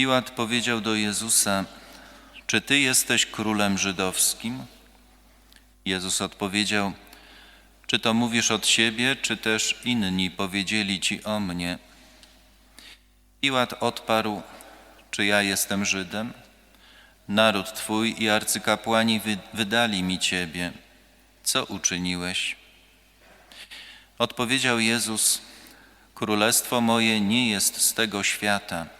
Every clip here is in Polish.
Piłat powiedział do Jezusa: Czy ty jesteś królem żydowskim? Jezus odpowiedział: Czy to mówisz od siebie, czy też inni powiedzieli ci o mnie? Piłat odparł: Czy ja jestem Żydem? Naród twój i arcykapłani wy- wydali mi ciebie. Co uczyniłeś? Odpowiedział Jezus: Królestwo moje nie jest z tego świata.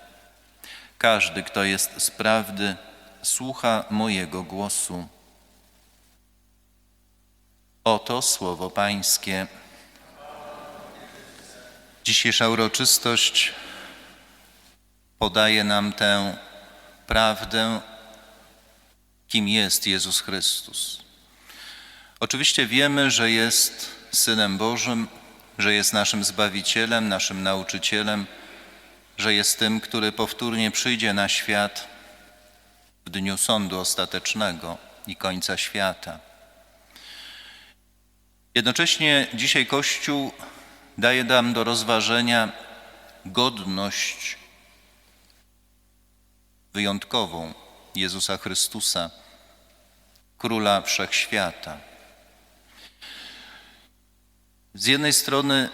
Każdy, kto jest z prawdy, słucha mojego głosu. Oto słowo Pańskie. Dzisiejsza uroczystość podaje nam tę prawdę, kim jest Jezus Chrystus. Oczywiście wiemy, że jest Synem Bożym, że jest naszym Zbawicielem, naszym nauczycielem, że jest tym, który powtórnie przyjdzie na świat w dniu sądu ostatecznego i końca świata. Jednocześnie dzisiaj Kościół daje nam do rozważenia godność wyjątkową Jezusa Chrystusa, Króla Wszechświata. Z jednej strony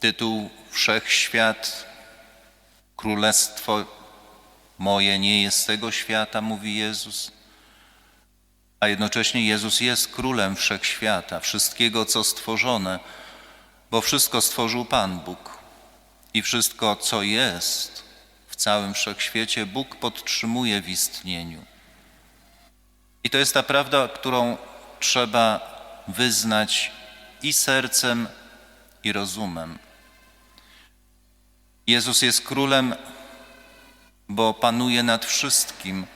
tytuł Wszechświat, Królestwo moje nie jest tego świata, mówi Jezus, a jednocześnie Jezus jest Królem Wszechświata, wszystkiego, co stworzone, bo wszystko stworzył Pan Bóg i wszystko, co jest w całym Wszechświecie, Bóg podtrzymuje w istnieniu. I to jest ta prawda, którą trzeba wyznać i sercem, i rozumem. Jezus jest królem, bo panuje nad wszystkim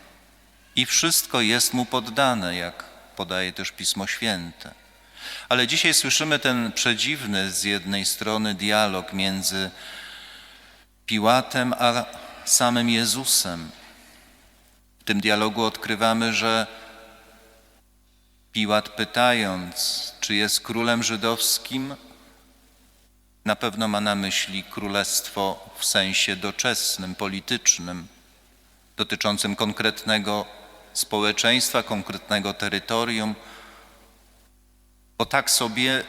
i wszystko jest mu poddane, jak podaje też Pismo Święte. Ale dzisiaj słyszymy ten przedziwny z jednej strony dialog między Piłatem a samym Jezusem. W tym dialogu odkrywamy, że Piłat pytając, czy jest królem żydowskim, na pewno ma na myśli królestwo w sensie doczesnym, politycznym, dotyczącym konkretnego społeczeństwa, konkretnego terytorium, bo tak sobie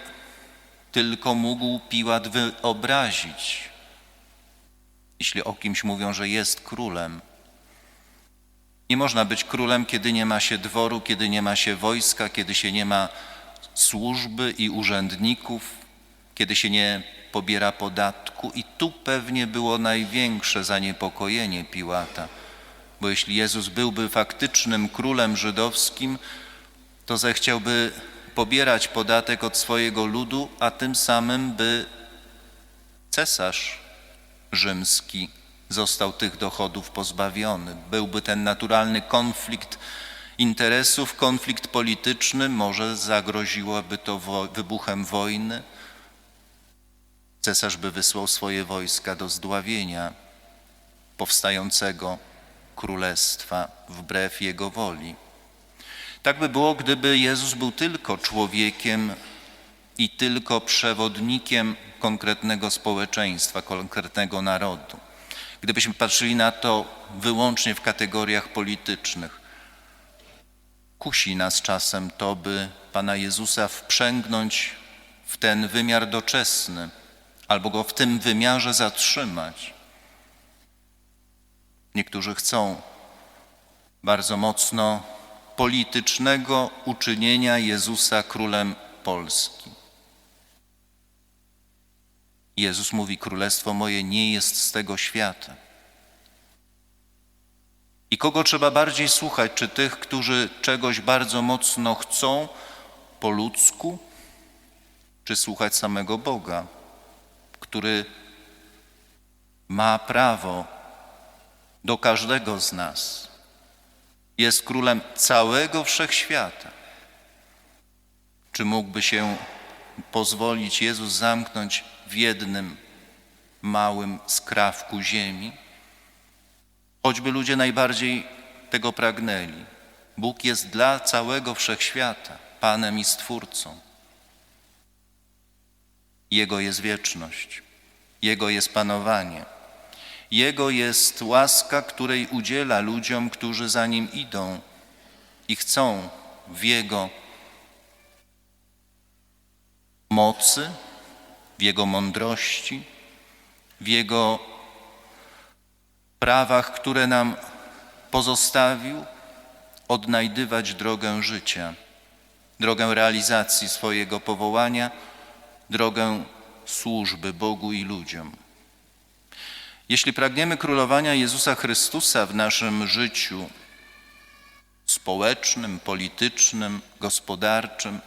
tylko mógł Piłat wyobrazić, jeśli o kimś mówią, że jest królem. Nie można być królem, kiedy nie ma się dworu, kiedy nie ma się wojska, kiedy się nie ma służby i urzędników, kiedy się nie pobiera podatku. I tu pewnie było największe zaniepokojenie Piłata, bo jeśli Jezus byłby faktycznym królem żydowskim, to zechciałby pobierać podatek od swojego ludu, a tym samym by cesarz rzymski został tych dochodów pozbawiony. Byłby ten naturalny konflikt interesów, konflikt polityczny, może zagroziłoby to wybuchem wojny. Cesarz by wysłał swoje wojska do zdławienia powstającego królestwa wbrew jego woli. Tak by było, gdyby Jezus był tylko człowiekiem i tylko przewodnikiem konkretnego społeczeństwa, konkretnego narodu. Gdybyśmy patrzyli na to wyłącznie w kategoriach politycznych, kusi nas czasem to, by Pana Jezusa wprzęgnąć w ten wymiar doczesny, albo go w tym wymiarze zatrzymać. Niektórzy chcą bardzo mocno politycznego uczynienia Jezusa królem Polski. Jezus mówi: Królestwo moje nie jest z tego świata. I kogo trzeba bardziej słuchać? Czy tych, którzy czegoś bardzo mocno chcą po ludzku, czy słuchać samego Boga, który ma prawo do każdego z nas. Jest królem całego wszechświata. Czy mógłby się pozwolić Jezus zamknąć w jednym małym skrawku ziemi? Choćby ludzie najbardziej tego pragnęli. Bóg jest dla całego wszechświata, Panem i Stwórcą. Jego jest wieczność, Jego jest panowanie, Jego jest łaska, której udziela ludziom, którzy za Nim idą i chcą w Jego mocy, w Jego mądrości, w Jego prawach, które nam pozostawił, odnajdywać drogę życia, drogę realizacji swojego powołania, drogę służby Bogu i ludziom. Jeśli pragniemy królowania Jezusa Chrystusa w naszym życiu społecznym, politycznym, gospodarczym,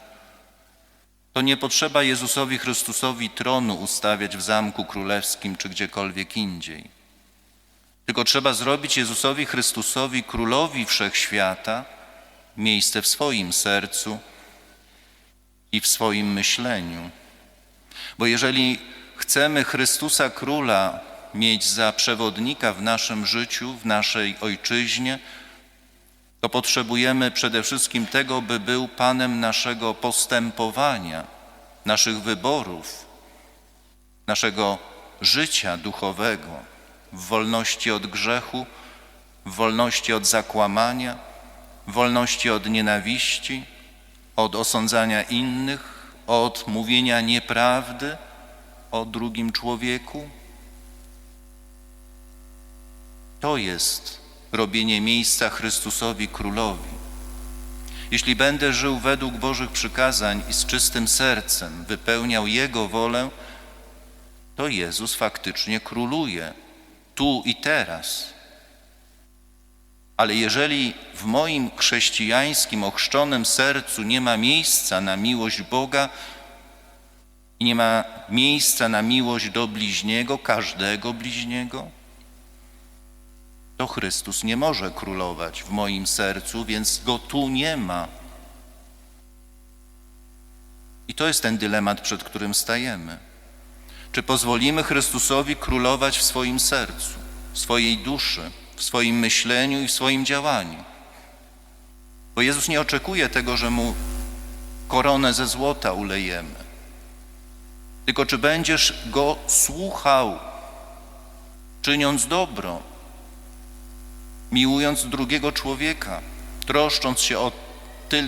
to nie potrzeba Jezusowi Chrystusowi tronu ustawiać w zamku królewskim czy gdziekolwiek indziej. Tylko trzeba zrobić Jezusowi Chrystusowi, królowi wszechświata, miejsce w swoim sercu i w swoim myśleniu. Bo jeżeli chcemy Chrystusa Króla mieć za przewodnika w naszym życiu, w naszej ojczyźnie, to potrzebujemy przede wszystkim tego, by był Panem naszego postępowania, naszych wyborów, naszego życia duchowego, w wolności od grzechu, w wolności od zakłamania, w wolności od nienawiści, od osądzania innych, od mówienia nieprawdy o drugim człowieku. To jest robienie miejsca Chrystusowi Królowi. Jeśli będę żył według Bożych przykazań i z czystym sercem wypełniał Jego wolę, to Jezus faktycznie króluje tu i teraz. Ale jeżeli w moim chrześcijańskim, ochrzczonym sercu nie ma miejsca na miłość Boga i nie ma miejsca na miłość do bliźniego, każdego bliźniego, to Chrystus nie może królować w moim sercu, więc go tu nie ma. I to jest ten dylemat, przed którym stajemy. Czy pozwolimy Chrystusowi królować w swoim sercu, w swojej duszy, w swoim myśleniu i w swoim działaniu? Bo Jezus nie oczekuje tego, że mu koronę ze złota ulejemy. Tylko czy będziesz go słuchał, czyniąc dobro, miłując drugiego człowieka, troszcząc się o,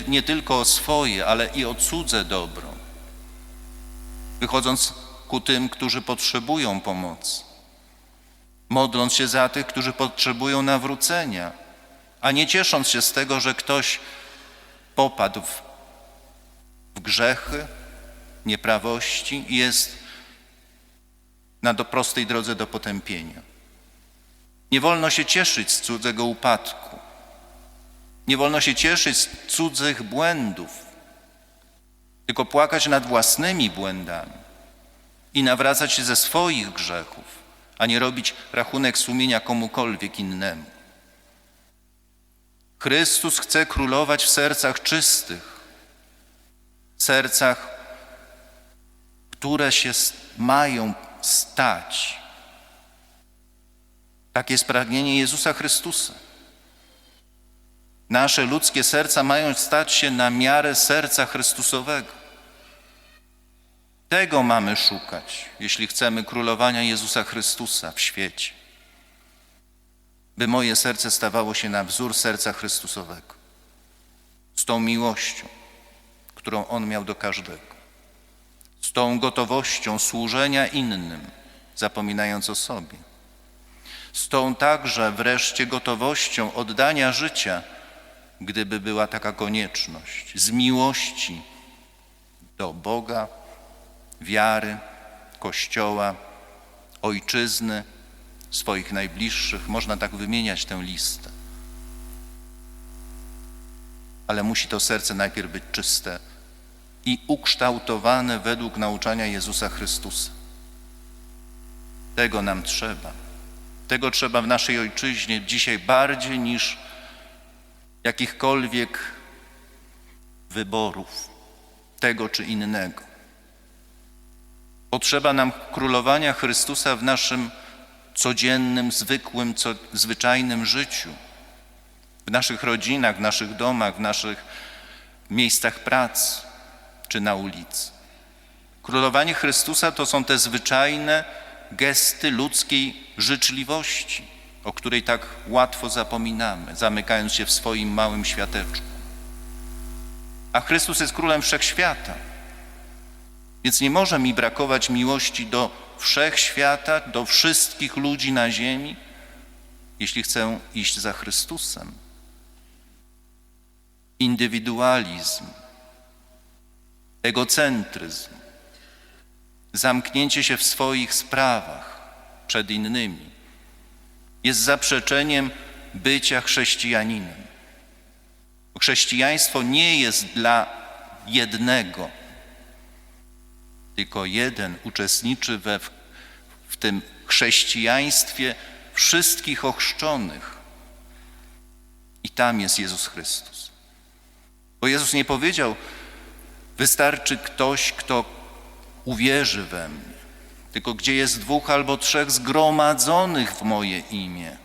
nie tylko o swoje, ale i o cudze dobro, wychodząc ku tym, którzy potrzebują pomocy, modląc się za tych, którzy potrzebują nawrócenia, a nie ciesząc się z tego, że ktoś popadł w, grzechy, nieprawości i jest na do prostej drodze do potępienia. Nie wolno się cieszyć z cudzego upadku. Nie wolno się cieszyć z cudzych błędów, tylko płakać nad własnymi błędami i nawracać się ze swoich grzechów, a nie robić rachunek sumienia komukolwiek innemu. Chrystus chce królować w sercach czystych, sercach, które się mają stać. Takie jest pragnienie Jezusa Chrystusa. Nasze ludzkie serca mają stać się na miarę serca Chrystusowego. Tego mamy szukać, jeśli chcemy królowania Jezusa Chrystusa w świecie. By moje serce stawało się na wzór serca Chrystusowego. Z tą miłością, którą On miał do każdego. Z tą gotowością służenia innym, zapominając o sobie. Z tą także wreszcie gotowością oddania życia, gdyby była taka konieczność. Z miłości do Boga, wiary, Kościoła, ojczyzny, swoich najbliższych. Można tak wymieniać tę listę. Ale musi to serce najpierw być czyste i ukształtowane według nauczania Jezusa Chrystusa. Tego nam trzeba. Tego trzeba w naszej ojczyźnie dzisiaj bardziej niż jakichkolwiek wyborów, tego czy innego. Potrzeba nam królowania Chrystusa w naszym codziennym, zwykłym, co, zwyczajnym życiu, w naszych rodzinach, w naszych domach, w naszych miejscach pracy czy na ulicy. Królowanie Chrystusa to są te zwyczajne gesty ludzkiej życzliwości, o której tak łatwo zapominamy, zamykając się w swoim małym świateczku. A Chrystus jest królem wszechświata. Więc nie może mi brakować miłości do wszechświata, do wszystkich ludzi na ziemi, jeśli chcę iść za Chrystusem. Indywidualizm, egocentryzm, zamknięcie się w swoich sprawach przed innymi jest zaprzeczeniem bycia chrześcijaninem. Chrześcijaństwo nie jest dla jednego, tylko jeden uczestniczy we, w tym chrześcijaństwie wszystkich ochrzczonych. I tam jest Jezus Chrystus. Bo Jezus nie powiedział, wystarczy ktoś, kto uwierzy we mnie, tylko gdzie jest dwóch albo trzech zgromadzonych w moje imię,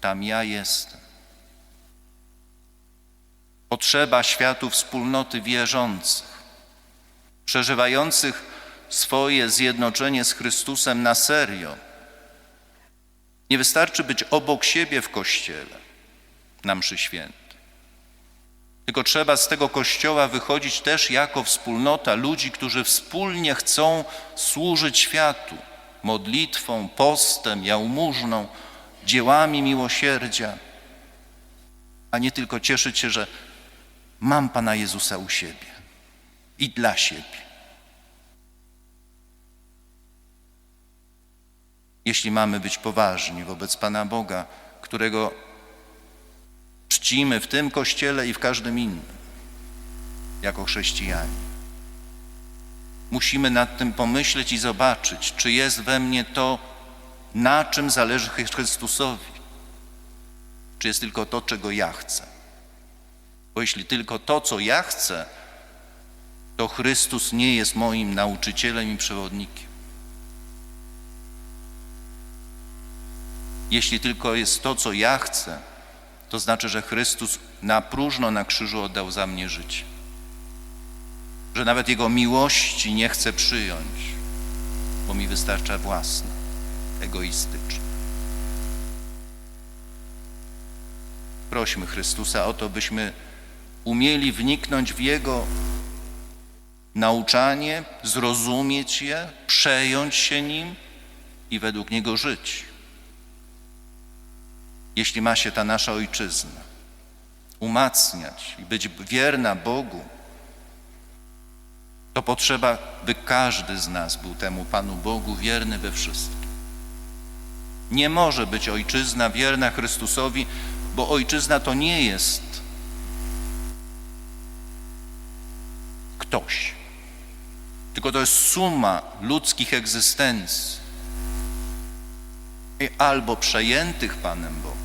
tam ja jestem. Potrzeba światu wspólnoty wierzących, przeżywających swoje zjednoczenie z Chrystusem na serio. Nie wystarczy być obok siebie w kościele na mszy świętej. Tylko trzeba z tego kościoła wychodzić też jako wspólnota ludzi, którzy wspólnie chcą służyć światu modlitwą, postem, jałmużną, dziełami miłosierdzia, a nie tylko cieszyć się, że mam Pana Jezusa u siebie i dla siebie. Jeśli mamy być poważni wobec Pana Boga, którego czcimy w tym kościele i w każdym innym, jako chrześcijanie. Musimy nad tym pomyśleć i zobaczyć, czy jest we mnie to, na czym zależy Chrystusowi, czy jest tylko to, czego ja chcę. Bo jeśli tylko to, co ja chcę, to Chrystus nie jest moim nauczycielem i przewodnikiem. Jeśli tylko jest to, co ja chcę, to znaczy, że Chrystus na próżno na krzyżu oddał za mnie życie. Że nawet Jego miłości nie chcę przyjąć, bo mi wystarcza własna, egoistyczna. Prośmy Chrystusa o to, byśmy umieli wniknąć w Jego nauczanie, zrozumieć je, przejąć się nim i według Niego żyć jeśli ma się ta nasza ojczyzna umacniać i być wierna Bogu, to potrzeba, by każdy z nas był temu Panu Bogu wierny we wszystkim. Nie może być ojczyzna wierna Chrystusowi, bo ojczyzna to nie jest ktoś, tylko to jest suma ludzkich egzystencji, albo przejętych Panem Bogiem,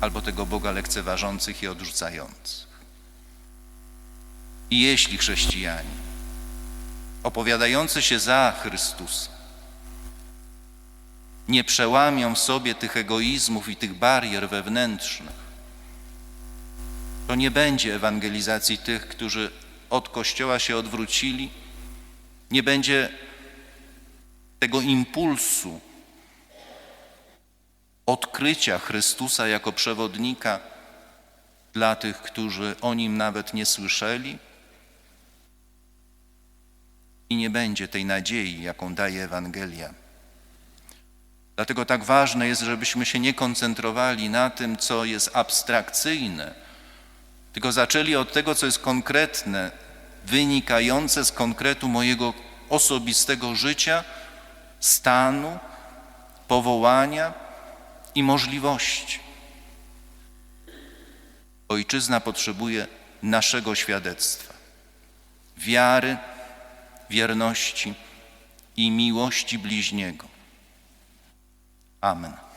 albo tego Boga lekceważących i odrzucających. I jeśli chrześcijanie opowiadający się za Chrystusa nie przełamią w sobie tych egoizmów i tych barier wewnętrznych, to nie będzie ewangelizacji tych, którzy od Kościoła się odwrócili, nie będzie tego impulsu odkrycia Chrystusa jako przewodnika dla tych, którzy o nim nawet nie słyszeli. I nie będzie tej nadziei, jaką daje Ewangelia. Dlatego tak ważne jest, żebyśmy się nie koncentrowali na tym, co jest abstrakcyjne, tylko zaczęli od tego, co jest konkretne, wynikające z konkretu mojego osobistego życia, stanu, powołania i możliwości. Ojczyzna potrzebuje naszego świadectwa, wiary, wierności i miłości bliźniego. Amen.